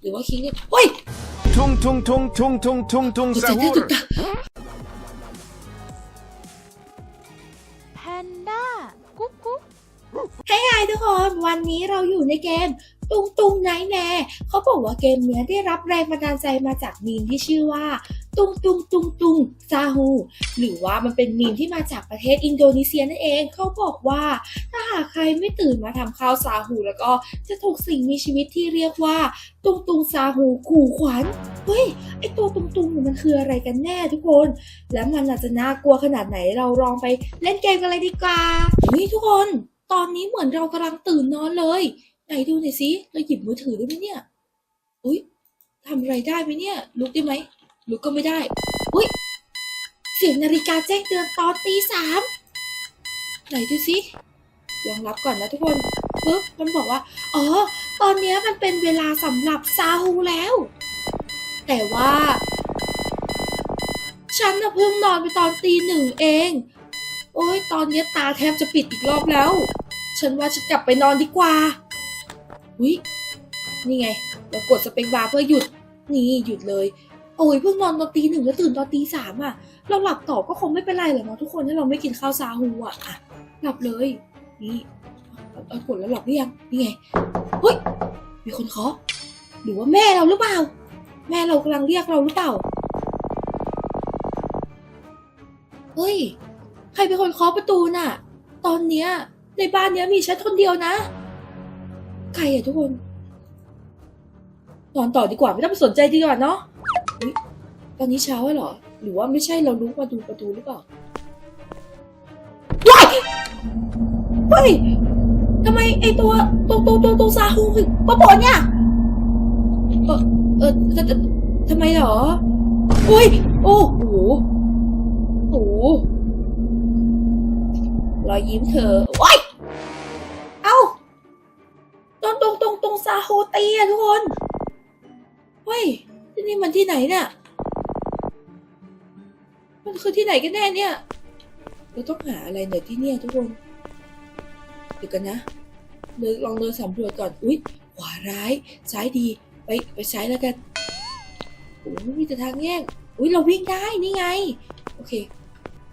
หรือว่าคิงเนี่ยเฮ้ย Tung tung tung tung tung tung tung หัวใจแทบ sahur. ตุกตาแพนด้ากุ๊กกุ๊ก ให้ไงทุกคน วันนี้เราอยู่ในเกม ตุงตุงไนแน่เขาบอกว่าเกมเนี้ยได้รับแรงบันดาลใจมาจากมีมที่ชื่อว่า ตุงตุงตุงตุงซาฮูหรือว่ามันเป็นมีมที่มาจากประเทศอินโดนีเซียนั่นเองเขาบอกว่าถ้าหากใครไม่ตื่นมาทำข้าวซาฮูแล้วก็จะถูกสิ่งมีชีวิตที่เรียกว่า ตุงตุงซาฮูขู่ขวัญเฮ้ยไอตัวตุงตุงเนี่มันคืออะไรกันแน่ทุกคน แล้วมันอาจจะน่ากลัวขนาดไหนเราลองไปเล่นเกมกันเลยดีกว่าเฮ้ยทุกคน ตอนนี้เหมือนเรากำลังตื่นนอนเลย ไหนดูหน่อยสิเราหยิบมือถือได้ไหมเนี่ย อุ้ยทำอะไรได้ไหมเนี่ย ลุกได้ไหมลุกก็ไม่ได้ อุ้ยเสียงนาฬิกาแจ้งเตือนตอนตีสามไหนดูสิลองรับก่อนนะทุกคนปึ๊บมันบอกว่า อ๋อ ตอนนี้มันเป็นเวลาสำหรับซาฮูแล้ว แต่ว่า ฉันน่ะเพิ่งนอนไปตอนตีหนึ่งเอง โอ้ย ตอนนี้ตาแทบจะปิดอีกรอบแล้ว ฉันว่าฉันกลับไปนอนดีกว่า วินี่ไง เรากดสเปคบาร์เพื่อหยุด นี่หยุดเลย โอ้ยเพิ่งนอนตอนตีหนึ่งแล้วตื่นตอนตีสามอะ เราหลับต่อก็คงไม่เป็นไรหรอกเนาะทุกคนถ้าเราไม่กินข้าวซาฮูอะอะ หลับเลย นี่เอาเอากดแล้วหลับหรือยัง นี่ไง เฮ้ย มีคนเคาะ หรือว่าแม่เราหรือเปล่า แม่เรากำลังเรียกเราหรือเปล่า เฮ้ย ใครเป็นคนเคาะประตูน่ะ ตอนเนี้ยในบ้านเนี้ยมีฉันคนเดียวนะ ใครอะทุกคนนอนต่อดีกว่าไม่ต้องไปสนใจดีกว่าเนาะตอนนี้เช้าแล้วเหรอ หรือว่าไม่ใช่เราลุกมาดูประตูหรือเปล่าว้ายเฮ้ยทำไมไอตัวตัวตัวตัวตัวซาฮูมาบ่นเนี่ยเออเออทททำไมเหรออุ้ยโอ้โหโอ้โหรอยยิ้มเธอว้า ตีอะทุกคนเฮ้ยที่นี่มันที่ไหนเนี่ยมันคือที่ไหนกันแน่เนี่ยเราต้องหาอะไรหน่อยที่เนี่ยทุกคนเดี๋ยวกันนะเดินลองเดินสำรวจก่อนอุ๊ยขวาร้ายซ้ายดีไปไปซ้ายแล้วกันโอ้มีแต่ทางแยกอุ๊ยเราวิ่งได้นี่ไง โอเค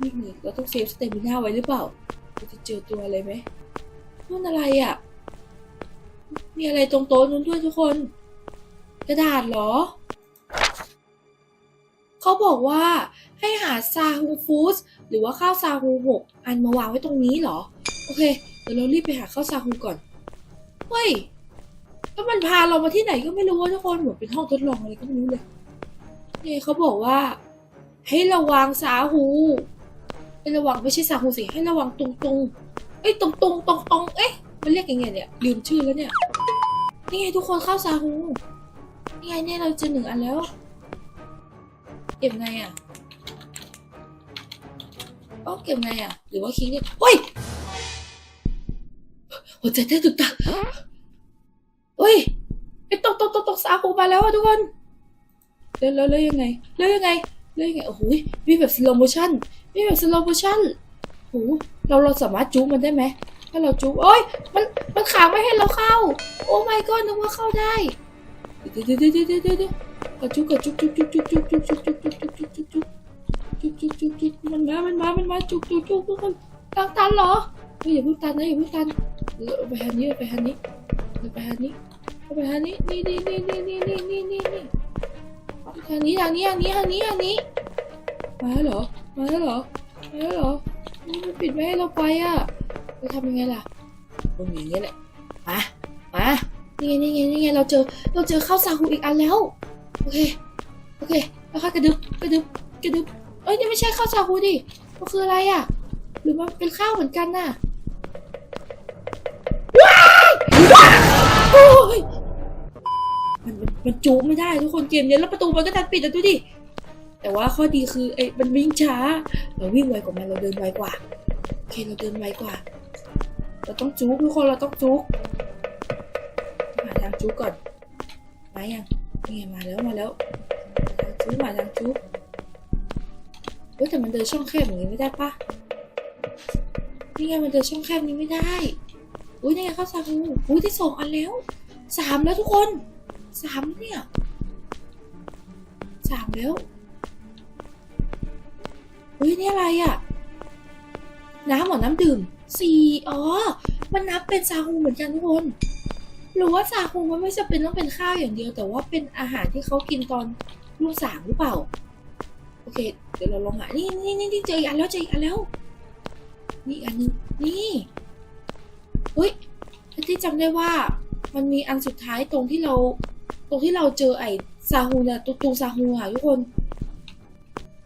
วิ่งเลยเราต้องเซฟสเตมิน่าไว้หรือเปล่าเราจะเจอตัวอะไรไหมนู่นอะไรอะ มีอะไรตรงโต๊ะนู้นด้วยทุกคน กระดาษเหรอ เขาบอกว่าให้หาซาฮูฟู้ดหรือว่าข้าวซาฮูหกอันมาวางไว้ตรงนี้เหรอ โอเค เดี๋ยวเรารีบไปหาข้าวซาฮูก่อน เฮ้ย แล้วมันพาเรามาที่ไหนก็ไม่รู้ว่าทุกคนเหมือนเป็นห้องทดลองอะไรก็ไม่รู้เลยนี่เขาบอกว่า ให้ระวังซาฮูให้ระวังไม่ใช่ซาฮูสิให้ระวังตุงตุงเอ้ยตุงตุงตรงตรงเอ๊ะ มันเรียกยังไงเนี่ยลืมชื่อแล้วเนี่ย นี่ไงทุกคนข้าวซาฮูนี่ไงเนี่ยเราเจอหนึ่งอันแล้ว เก็บไงอะอ๋อเก็บไงอะ หรือว่าคิงเนี่ยเฮ้ยหัวใจเต้นตึกตักเฮ้ยไอ้ตกตกตกตกซาฮูมาแล้วอะทุกคนแล้วแล้วแล้วยังไง แล้วยังไง แล้วยังไง โอ้โหมีแบบสโลโมชั่นมีแบบสโลโมชั่นโอ้โหเราเราสามารถจูบมันได้ไหมาเราจูบโอ้ย มัน มันขังไม่ให้เราเข้า โอ้ my god นึกว่าเข้าได้ เดี๋ยวเดี๋ยวเดี๋ยวเดี๋ยวเดี๋ยวกระจุกกระจุกจุกจุกจุกจุกจุกจุกจุกจุกจุกจุกจุกจุกจุกจุกจุกจุกมันมา มันมา มันมา จุกจุกจุกทุกคนทางตันเหรอเฮ้ยอย่าพิ่งตันนะอย่าพิ่งตันไปทางนี้ไปทางนี้ไปทางนี้ไปทางนี้ นี่นี่นี่นี่นี่นี่นี่นี่นี่ทางนี้ทางนี้ทางนี้ทางนี้ทางนี้ มาแล้วเหรอ มาแล้วเหรอ มาแล้วเหรอมันปิดไม่ให้เราไปอะ เราทำยังไงล่ะตรงอย่างนี้แหละมามานี่ไงนี่ไงนี่ไงเราเจอเราเจอข้าวซาฮูอีกอันแล้วโอเคโอเคแล้วค่ะกระดึบกระดึบกระดึบเอ้ยนี่ไม่ใช่ข้าวซาฮูดิมันคืออะไรอะ หรือมันเป็นข้าวเหมือนกันน่ะโอ้ยมันมันมันจูบไม่ได้ทุกคนเกมเนี้ยแล้วประตูมันก็ดันปิดแล้วดูดิแต่ว่าข้อดีคือไอ้มันวิ่งช้า เราวิ่งไวกว่ามันเราเดินไวกว่าโอเคเราเดินไวกว่า เราต้องจูบทุกคนเราต้องจูบหาทางจูบก่อนมายังนี่มาแล้วมาแล้วทางจูบมาทางจูบเฮ้ยแต่มันเดินช่องแคบอย่างนี้ไม่ได้ปะนี่ไงมันเดินช่องแคบนี้ไม่ได้อุ้ยนี่ไงข้าวซาฮูอุ้ยได้สองอันแล้วสามแล้วทุกคนสามเนี่ยสามแล้วเฮ้ยนี่อะไรอะ น้ำหรอน้ำดื่มสี่อ๋อ มันนับเป็นซาฮูเหมือนกันทุกคน หรือว่าซาฮูมันไม่จำเป็นต้องเป็นข้าวอย่างเดียว แต่ว่าเป็นอาหารที่เขากินตอนรุ่งสางหรือเปล่า โอเค เดี๋ยวเราลองหา นี่นี่นี่เจออีกอันแล้วเจออีกอันแล้ว นี่อันนึง นี่เฮ้ยที่จำได้ว่ามันมีอันสุดท้ายตรงที่เรา ตรงที่เราเจอไอ้ซาฮูนะตูตูซาฮูอะทุกคน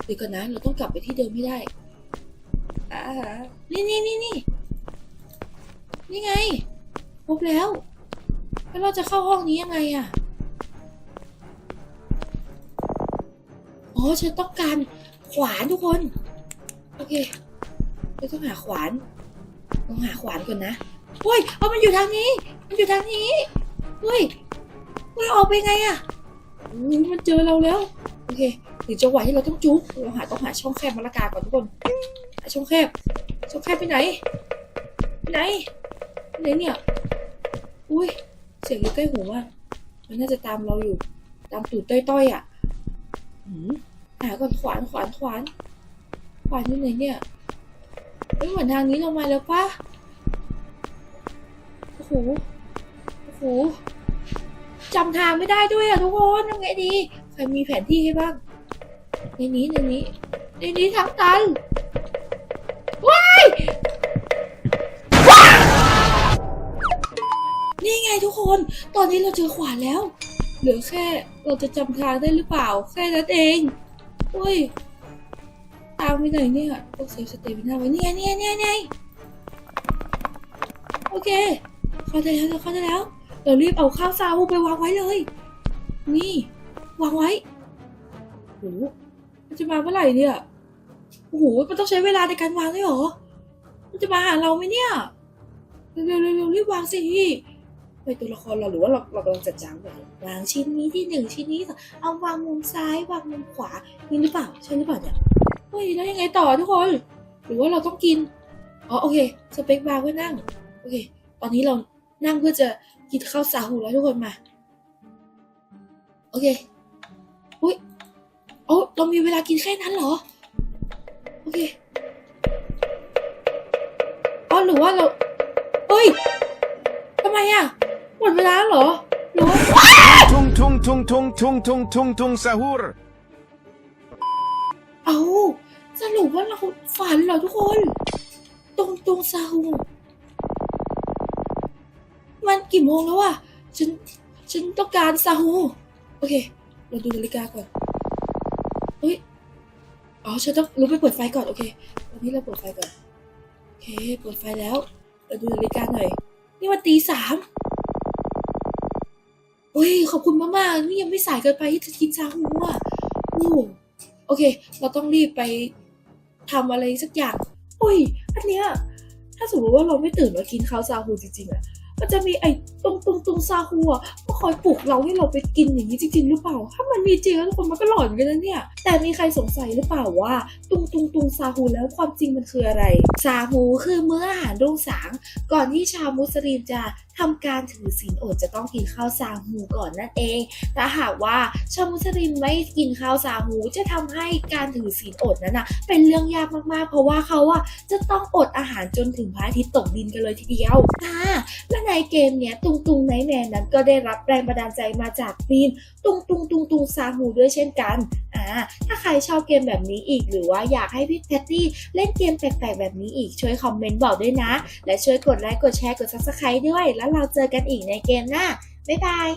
เดี๋ยวก่อนนะ เราต้องกลับไปที่เดิมให้ได้ อ่านี่นี่นี่นี่นี่ไงพบแล้ว แล้วเราจะเข้าห้องนี้ยังไงอะอ๋อฉันต้องการขวานทุกคน โอเคเราต้องหาขวานต้องหาขวานก่อนนะเฮ้ยเอามันอยู่ทางนี้ มันอยู่ทางนี้เฮ้ยเฮ้ยออกไปไงอะอู้มันเจอเราแล้ว โอเค ถึงจังหวะที่เราต้องจุ๊บเราหาต้องหาช่องแคบมะละกาก่อนทุกคนหาช่องแคบ ช่องแคบไปไหนไปไหนไปไหนเนี่ย อุ้ยเสียงอยู่ใกล้หูมากมันน่าจะตามเราอยู่ ตามตูดต้อยๆอะหาก่อนขวานขวานขวานขวานอยู่ไหนเนี่ยไม่เหมือนทางนี้เรามาแล้วปะโอ้โหโอ้โหจำทางไม่ได้ด้วยอะทุกคนทำไงดี ใครมีแผนที่ให้บ้าง ในนี้ในนี้ในนี้ทางตันว้ายนี่ไงทุกคน ตอนนี้เราเจอขวานแล้ว เหลือแค่เราจะจำทางได้หรือเปล่า แค่นั้นเองเฮ้ยตามไปไหนเนี่ยต้องเซฟสเตมิน่าไว้เนี่ยเนี่ยเนี่ยเนี่ยโอเค เข้าใจแล้วเข้าใจแล้ว เรารีบเอาข้าวซาฮูไปวางไว้เลย นี่ วางไว้โห มันจะมาเมื่อไหร่เนี่ย โอ้โห มันต้องใช้เวลาในการวางด้วยเหรอ มันจะมาหาเราไหมเนี่ย เร็วๆเร็วๆรีบวางสิไปตัวละครเราหรือว่าเราเรากำลังจัดจางแบบวางชิ้นนี้ที่หนึ่งชิ้นนี้สองเอาวางมุมซ้ายวางมุมขวานี่หรือเปล่าใช่หรือเปล่าเนี่ยเฮ้ยแล้วยังไงต่อทุกคน หรือว่าเราต้องกินอ๋อโอเคสเปคบาร์เพื่อนั่งโอเค ตอนนี้เรานั่งเพื่อจะกินข้าวสาหูแล้วทุกคนมา โอเคอุ้ย อ้เรามีเวลากินแค่นั้นเหรอ โอเคอ๋อหรือว่าเราเฮ้ยทำไมอะหมดเวลาแล้วเหรอหรือว่า Tung tung tung tung tung tung tung tung sahur. เอาสรุปว่าเราฝันเหรอทุกคน ตรงตรงซาฮูมันกี่โมงแล้วอะฉัน ฉันต้องการซาฮูโอเค เราดูนาฬิกาก่อนเฮ้ย อ๋อฉันต้องลุกไปเปิดไฟก่อนโอเคตอนนี้เราเปิดไฟก่อนโอเคเปิดไฟแล้วเราดูนาฬิกาหน่อย นี่มันตีสามเฮ้ยขอบคุณมากๆนี่ยังไม่สายเกินไปที่จะกินซาฮูอะโอ้โอเค เราต้องรีบไปทำอะไรสักอย่างอุ้ยอันเนี้ยถ้าสมมติว่าเราไม่ตื่นมากินข้าวซาฮูจริงๆอะมันจะมีไอ้ตรงตรงตรงซาฮูอะ คอยปลุกเราให้เราไปกินอย่างนี้จริงๆหรือเปล่า ถ้ามันมีจริงแล้วทุกคนมันก็หลอนกันนะเนี่ย แต่มีใครสงสัยหรือเปล่าว่า ตุงตุงตุงซาฮูแล้วความจริงมันคืออะไร ซาฮูคือมื้ออาหารรุ่งสาง ก่อนที่ชาวมุสลิมจะ ทำการถือศีลอดจะต้องกินข้าวซาฮูก่อนนั่นเองแต่หากว่าชาวมุสลิมไม่กินข้าวซาฮูจะทำให้การถือศีลอดนั้นนะเป็นเรื่องยากมากๆ เพราะว่าเขาอะจะต้องอดอาหารจนถึงพระอาทิตย์ตกดินกันเลยทีเดียวอ่าและในเกมเนี้ยตุงตุงไนแมนนั้นก็ได้รับแรงบันดาลใจมาจากฟีนตุงตุงตุงตุงซาฮูด้วยเช่นกันอ่าถ้าใครชอบเกมแบบนี้อีกหรือว่าอยากให้พี่แพตตี้เล่นเกมแปลกๆแบบนี้อีกช่วยคอมเมนต์บอกด้วยนะ และช่วยกดไลค์กดแชร์กด subscribe ด้วยแล้วเราเจอกันอีกในเกมหน้า บ๊ายบาย